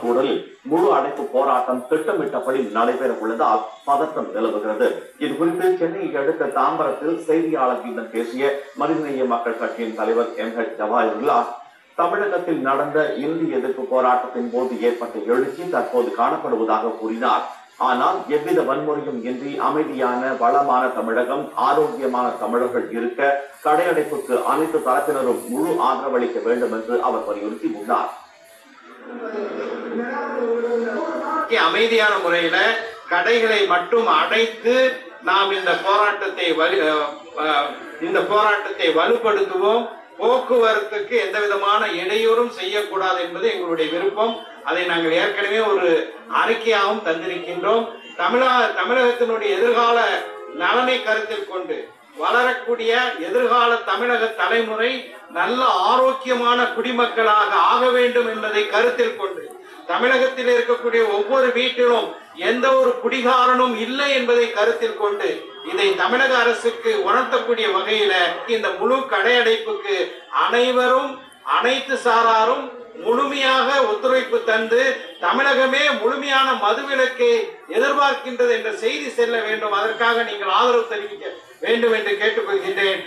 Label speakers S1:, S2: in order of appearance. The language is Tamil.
S1: சூழலில் முழு அடைப்பு போராட்டம் திட்டமிட்டபடி நடைபெற உள்ளதால் பதட்டம் நிலவுகிறது. இது குறித்து சென்னையை அடுத்த தாம்பரத்தில் செய்தியாளர்களிடம் பேசிய மனிதநேய மக்கள் கட்சியின் தலைவர் எம் ஹெச் ஜவாஹர்லால் தமிழகத்தில் நடந்த இந்தி எதிர்ப்பு போராட்டத்தின் போது ஏற்பட்ட எழுச்சி தற்போது காணப்படுவதாக கூறினார். ஆனால் எவ்வித வன்முறையும் இன்றி அமைதியான வளமான தமிழகம் ஆரோக்கியமான தமிழர்கள் இருக்க கடையடைப்புக்கு அனைத்து தரப்பினரும் முழு ஆதரவளிக்க வேண்டும் என்று அவர் வலியுறுத்தி உள்ளார்
S2: அமைதியான முறையில கடைகளை மட்டும் அடைத்து நாம் இந்த போராட்டத்தை வலு இந்த போராட்டத்தை வலுப்படுத்துவோம். போக்குவரத்துக்கு எந்த விதமான இடையூறும் செய்யக்கூடாது என்பது எங்களுடைய விருப்பம். அதை நாங்கள் ஏற்கனவே ஒரு அறிக்கையாகவும் தந்திருக்கின்றோம். தமிழக தமிழகத்தினுடைய எதிர்கால நலனை கருத்தில் கொண்டு வளரக்கூடிய எதிர்கால தமிழக தலைமுறை நல்ல ஆரோக்கியமான குடிமக்களாக ஆக வேண்டும் என்பதை கருத்தில் கொண்டு தமிழகத்தில் இருக்கக்கூடிய ஒவ்வொரு வீட்டிலும் எந்த ஒரு குடிகாரனும் இல்லை என்பதை கருத்தில் கொண்டு இதை தமிழக அரசுக்கு உணர்த்தக்கூடிய வகையில இந்த முழு கடையடைப்புக்கு அனைவரும் அனைத்து சாராரும் முழுமையாக ஒத்துழைப்பு தந்து தமிழகமே முழுமையான மதுவிலக்கை எதிர்பார்க்கின்றது என்ற செய்தி செல்ல வேண்டும். அதற்காக நீங்கள் ஆதரவு தெரிவிக்க வேண்டும் என்று கேட்டுக்கொள்கின்றேன்.